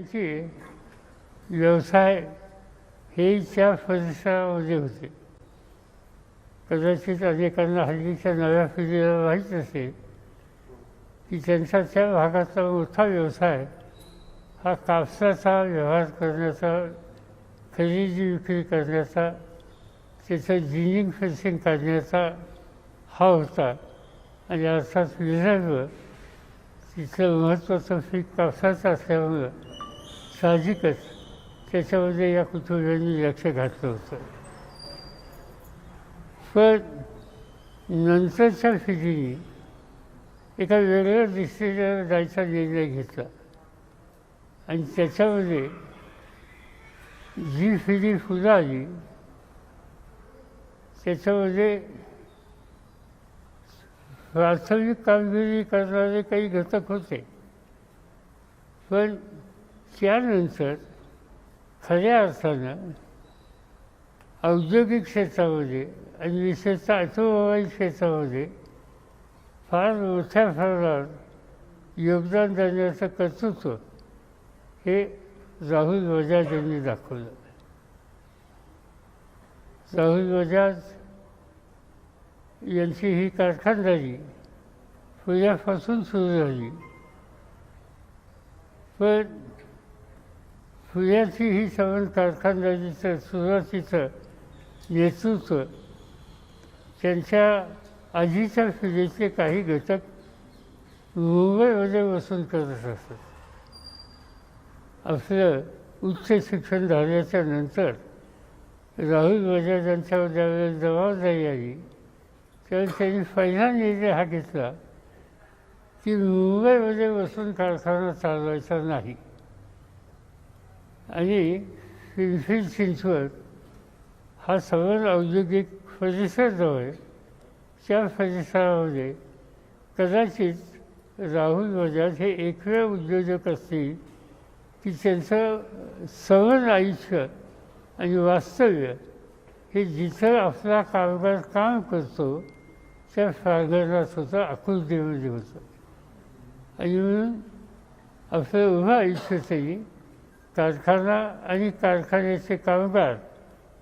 यांची व्यवसाय हे त्या परिसरामध्ये होते. कदाचित अनेकांना हल्लीच्या नव्या पिढीला माहीत असेल की त्यांचा त्या भागातला मोठा व्यवसाय हा कापसाचा व्यवहार करण्याचा खरेदी विक्री करण्याचा त्याचं जिनिंग फेसिंग काढण्याचा हा होता. आणि अर्थात विदर्भ तिथलं महत्त्वाचं पीक कापसाचं असल्यामुळं साहजिकच त्याच्यामध्ये या कुटुंबियांनी लक्ष घातलं होतं. पण नंतरच्या फिजीने एका वेगळ्या दिशेने जायचा निर्णय घेतला. आणि त्याच्यामध्ये जी पिढी पुढं आली त्याच्यामध्ये प्राथमिक कामगिरी करणारे काही घटक होते. पण त्यानंतर खऱ्या अर्थानं औद्योगिक क्षेत्रामध्ये आणि विशेषतः ऑटोमोबाईल क्षेत्रामध्ये फार मोठ्या प्रमाणात योगदान देण्याचं कर्तृत्व हे राहुल बजाज यांनी दाखवलं. राहुल बजाज यांची ही कारखानदारी पुण्यापासून सुरू झाली. पण सूर्याची ही सवन कारखानदारीचं सुरुवातीचं नेतृत्व त्यांच्या आधीच्या पिढीचे काही घटक मुंबईमध्ये बसून करत असत आपलं उच्च शिक्षण झाल्याच्यानंतर राहुल बजाज यांच्यावर ज्यावेळेस जबाबदारी आली. त्यावेळेस त्यांनी पहिला निर्णय हा घेतला की मुंबईमध्ये बसून कारखाना चालवायचा नाही. आणि पिंपरी चिंचवड हा सवन औद्योगिक परिसर आहे. त्या परिसरामध्ये कदाचित राहुल बजाज हे एकवे उद्योजक असतील की त्यांचं सवन आयुष्य आणि वास्तव्य हे जिथं आपला कामगार काम करतो त्या प्रांगणात होतं आकृतीमध्ये होतं आणि म्हणून आपलं उभं आयुष्य त्यांनी कारखाना आणि कारखान्याचे कामगार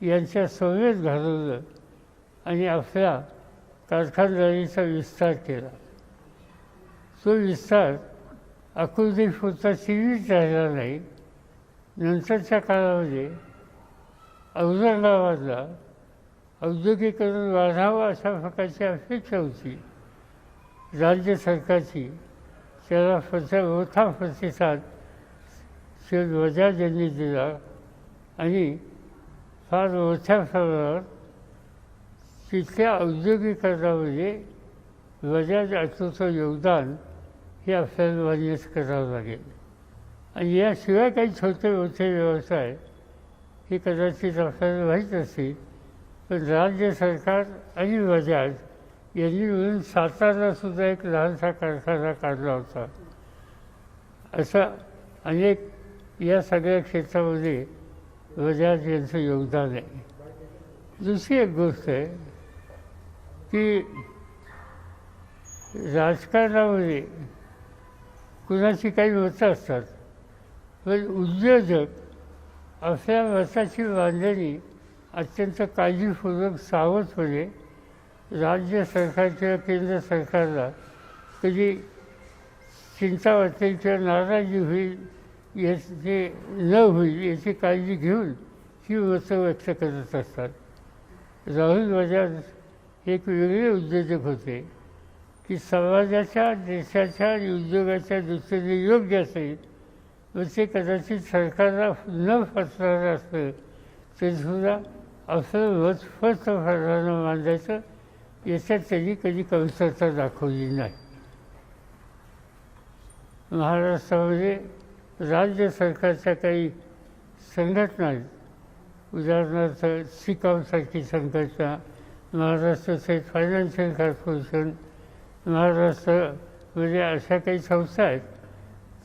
यांच्या सोयीत घालवलं आणि आपला कारखानदारीचा विस्तार केला. तो विस्तार आकृतीपुरता सीमित राहिला नाही. नंतरच्या काळामध्ये औरंगाबादला औद्योगिकरण वाढावं अशा प्रकारची अपेक्षा होती. राज्य सरकारची त्याला प्रचा मोठा प्रतिसाद ते बजाज यांनी दिला आणि फार मोठ्या प्रमाणावर तिथल्या औद्योगिकरणामध्ये बजाज ऑटोचं योगदान हे आपल्याला मान्यच करावं लागेल. आणि याशिवाय काही छोटे मोठे व्यवसाय हे कदाचित आपल्याला माहीत असतील पण राज्य सरकार आणि बजाज यांनी मिळून सातारासुद्धा एक लहानसा कारखाना काढला होता. असा अनेक या सगळ्या क्षेत्रामध्ये बजाज यांचं योगदान आहे. दुसरी एक गोष्ट आहे की राजकारणामध्ये कुणाची काही मतं असतात पण उद्योजक आपल्या मताची बांधणी अत्यंत काळजीपूर्वक सावधपणे राज्य सरकार किंवा केंद्र सरकारला कधी चिंता वाटेल किंवा नाराजी होईल याचे न होईल याची काळजी घेऊन ही मतं व्यक्त करत असतात. राहुल बजाज एक वेगळे उद्योजक होते की समाजाच्या देशाच्या आणि उद्योगाच्या दृष्टीने योग्य असेल व ते कदाचित सरकारला न फसणारं असलं तरीसुद्धा असं मत स्पष्ट प्रकारानं मांडायचं याच्यात त्यांनी कधी कमतरता दाखवली नाही. महाराष्ट्रामध्ये राज्य सरकारच्या काही संघटना आहेत. उदाहरणार्थ सिकॉमसारखी संघटना महाराष्ट्र स्टेट फायनान्शियल कॉर्पोरेशन महाराष्ट्रामध्ये अशा काही संस्था आहेत.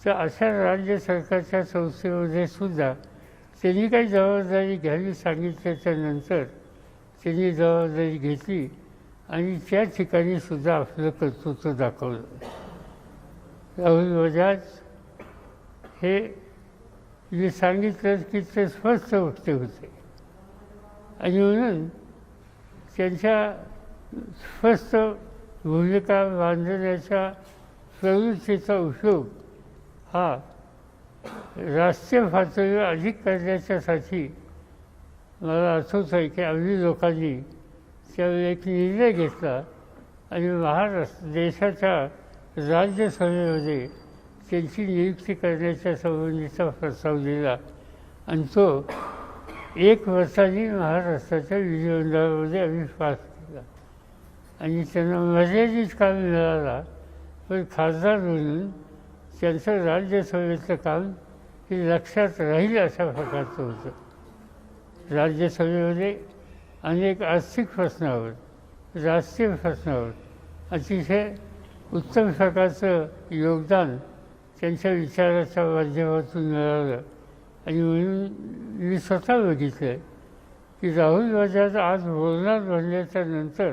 तर अशा राज्य सरकारच्या संस्थेमध्ये सुद्धा त्यांनी काही जबाबदारी घ्यावी सांगितल्याच्या नंतर त्यांनी जबाबदारी घेतली आणि त्या ठिकाणी सुद्धा आपलं कर्तृत्व दाखवलं. राहुल बजाज हे जे सांगितलं की ते स्वस्थ वक्ते होते. आणि म्हणून त्यांच्या स्वस्थ भूमिका बांधण्याच्या प्रवृत्तीचा उपयोग हा राष्ट्रीय पातळीवर अधिक करण्याच्यासाठी मला आठवत आहे की आम्ही लोकांनी त्यावेळी एक निर्णय घेतला आणि महाराष्ट्र देशाच्या राज्यसभेमध्ये त्यांची नियुक्ती करण्याच्या संबंधीचा प्रस्ताव दिला. आणि तो एक वर्षाने महाराष्ट्राच्या विधिमंडळामध्ये आम्ही पास केला. आणि त्यांना मर्यादित काम मिळाला पण खासदार म्हणून त्यांचं राज्यसभेचं काम हे लक्षात राहील अशा प्रकारचं होतं. राज्यसभेमध्ये अनेक आर्थिक प्रश्नावर राष्ट्रीय प्रश्नावर अतिशय उत्तम प्रकारचं योगदान त्यांच्या विचाराच्या माध्यमातून मिळालं. आणि म्हणून मी स्वतः बघितलं की राहुल बजाज आज बोलणार म्हणल्याच्या नंतर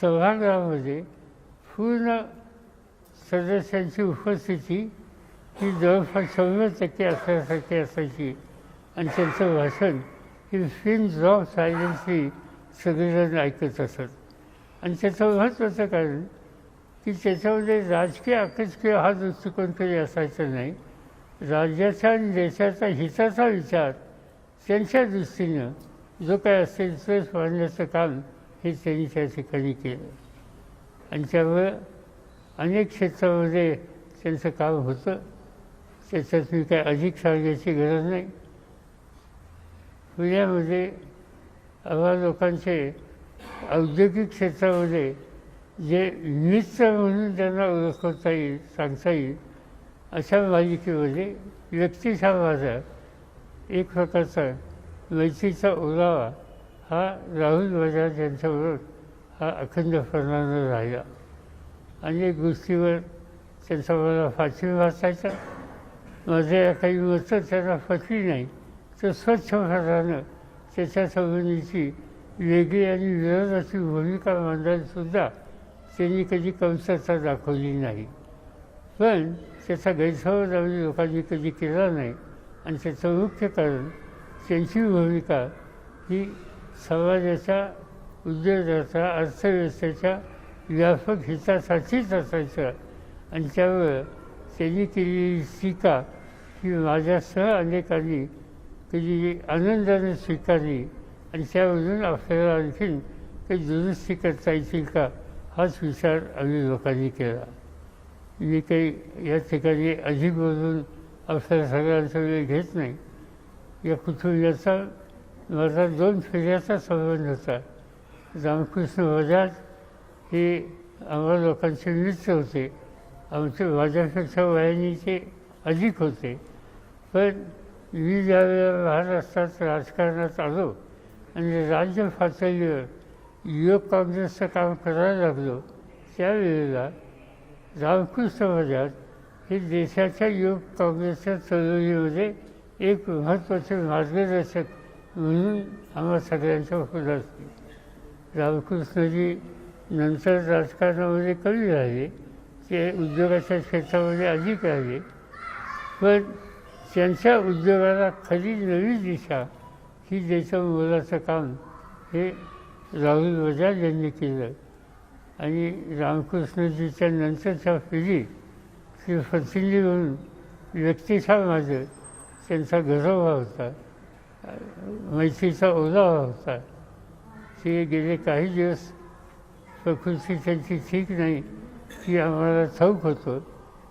सभागृहामध्ये पूर्ण सदस्यांची उपस्थिती ही जवळपास शंभर टक्के असल्यासारखी असायची. आणि त्यांचं भाषण ही फिन जॉब सायलेन्सली सगळेजण ऐकत असत. आणि त्याचं महत्त्वाचं कारण की त्याच्यामध्ये राजकीय आकस्कीय हा दृष्टिकोन तरी असायचा नाही. राज्याचा आणि देशाचा हिताचा विचार त्यांच्या दृष्टीनं जो काय असेल तोच मांडण्याचं काम हे त्यांनी त्या ठिकाणी केलं. आणि त्यामुळं अनेक क्षेत्रामध्ये त्यांचं काम होतं. त्याच्यात मी काय अधिक सांगायची गरज नाही. पुण्यामध्ये आम्हा लोकांचे औद्योगिक क्षेत्रामध्ये जे मित्र म्हणून त्यांना ओळखवता येईल सांगता येईल अशा मालिकेमध्ये व्यक्तिशा माझा एक प्रकारचा मैत्रीचा ओलावा हा राहुल बजाज यांच्याबरोबर हा अखंड अखंडपणानं राहिला अनेक गोष्टीवर त्यांचा मला फाशी वाचायचा माझ्या काही मतं त्यांना पटली नाही तर स्वच्छ भारतानं त्याच्या संबंधीची वेगळी आणि विरोधाची भूमिका मांडायलासुद्धा त्यांनी कधी कमतरता दाखवली नाही. पण त्याचा गैरसमज आम्ही लोकांनी कधी केला नाही. आणि त्याचं मुख्य कारण त्यांची भूमिका ही समाजाच्या उद्योगाच्या अर्थव्यवस्थेच्या व्यापक हितासाठीच असायचं आणि त्यामुळं त्यांनी केलेली टीका ही माझ्यासह अनेकांनी कधी आनंदाने स्वीकारली. आणि त्यामधून आपल्याला आणखीन काही दुरुस्ती करता येतील का? हाच विचार आम्ही लोकांनी केला. मी काही या ठिकाणी अधिक बोलून आपल्या सगळ्यांचा वेळ घेत नाही. या कुटुंबियाचा माझा दोन फेऱ्याचा संबंध होता. रामकृष्ण बजाज हे आम्हा लोकांचे मित्र होते. आमचे माझ्यापेक्षा वयाने ते अधिक होते. पण मी ज्यावेळेला महाराष्ट्रात राजकारणात आलो आणि राज्य पातळीवर युवक काँग्रेसचं काम करायला लागलो त्यावेळेला रामकृष्ण समाजात हे देशाच्या युवक काँग्रेसच्या चळवळीमध्ये एक महत्त्वाचे मार्गदर्शक म्हणून आम्हा सगळ्यांच्या होत असते. रामकृष्णजी नंतर राजकारणामध्ये कमी राहिले ते उद्योगाच्या क्षेत्रामध्ये अधिक राहिले पण त्यांच्या उद्योगाला खरी नवी दिशा ही द्यायचं मोलाचं काम हे राहुल बजाज यांनी केलं. आणि रामकृष्णजीच्या नंतरच्या पिढी श्री फसिंजी म्हणून व्यक्तिशा माझं. त्यांचा गजोबा होता. मैत्रीचा ओलावा होता. ते गेले काही दिवस. प्रकृती त्यांची ठीक नाही. ती आम्हाला ठाऊक होतो.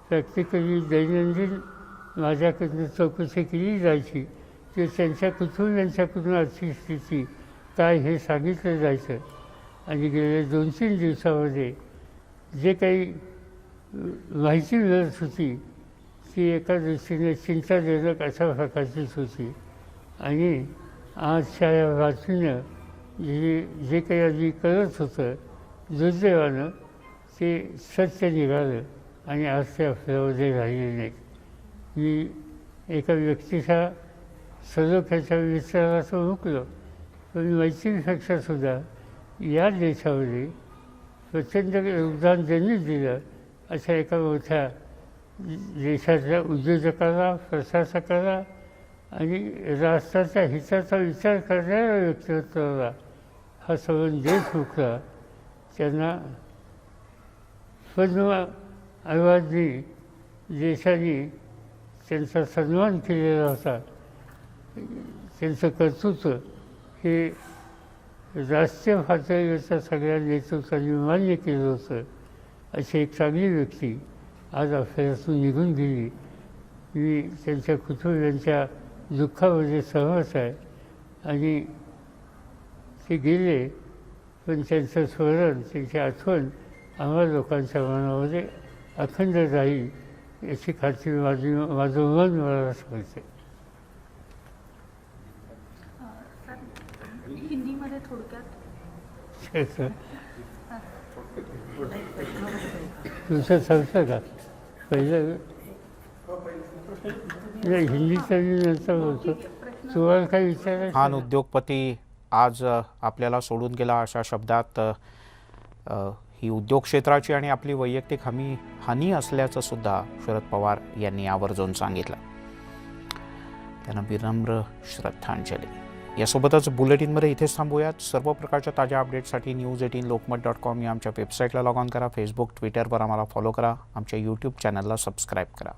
प्रॅक्टिकली दैनंदिन माझ्याकडनं चौकशी केली जायची. ते त्यांच्या कुठून यांच्याकडून आर्थिक स्थिती काय हे सांगितलं जायचं. आणि गेल्या दोन तीन दिवसामध्ये जे काही माहिती मिळत होती ती एका दृष्टीने चिंताजनक अशा प्रकारचीच होती. आणि आजच्या या बातमीनं जे जे काही आधी करत होतं दुर्दैवानं ते सत्य निघालं आणि आज ते आपल्यामध्ये राहिले नाहीत मी एका व्यक्तीच्या सलोख्याच्या विचाराला तो मुकलो पण मैत्रीपेक्षा सुद्धा या देशामध्ये प्रचंड योगदान ज्यांनी दिलं अशा एका मोठ्या देशातल्या उद्योजकाला प्रशासकाला आणि राष्ट्राच्या हिताचा विचार करणाऱ्या व्यक्तिमत्वाला हा सगळं देशमुखला त्यांना पद्म अवॉर्डनी देशाने त्यांचा सन्मान केलेला होता. त्यांचं कर्तृत्व हे राष्ट्रीय पातळीवरच्या सगळ्या नेतृत्वाने मान्य केलं होतं अशी एक चांगली व्यक्ती आज आपल्यातून निघून गेली. मी त्यांच्या कुटुंबियांच्या दुःखामध्ये सहमत आहे. आणि ते गेले पण त्यांचं स्मरण त्यांची आठवण आम्हा लोकांच्या मनामध्ये अखंड राहील याची खात्री माझी माझं मन मला सांगते सर थोडक्यात? तुमचं सांगतं का पहिलं आहे? उद्योगपती आज आपल्याला सोडून गेला अशा शब्दात ही उद्योग क्षेत्राची आणि आपली वैयक्तिक हमी हानी असल्याचं सुद्धा शरद पवार यांनी आवर्जून सांगितलं. त्यांना विनम्र श्रद्धांजली. यासोबतच बुलेटिनमध्ये इथेच थांबूयात. सर्व प्रकारच्या ताज्या अपडेटसाठी news eighteen Lokmat dot com या आमच्या वेबसाईटला लॉग ऑन करा. फेसबुक ट्विटरवर आम्हाला फॉलो करा. आमच्या यूट्यूब चॅनलला सबस्क्राईब करा.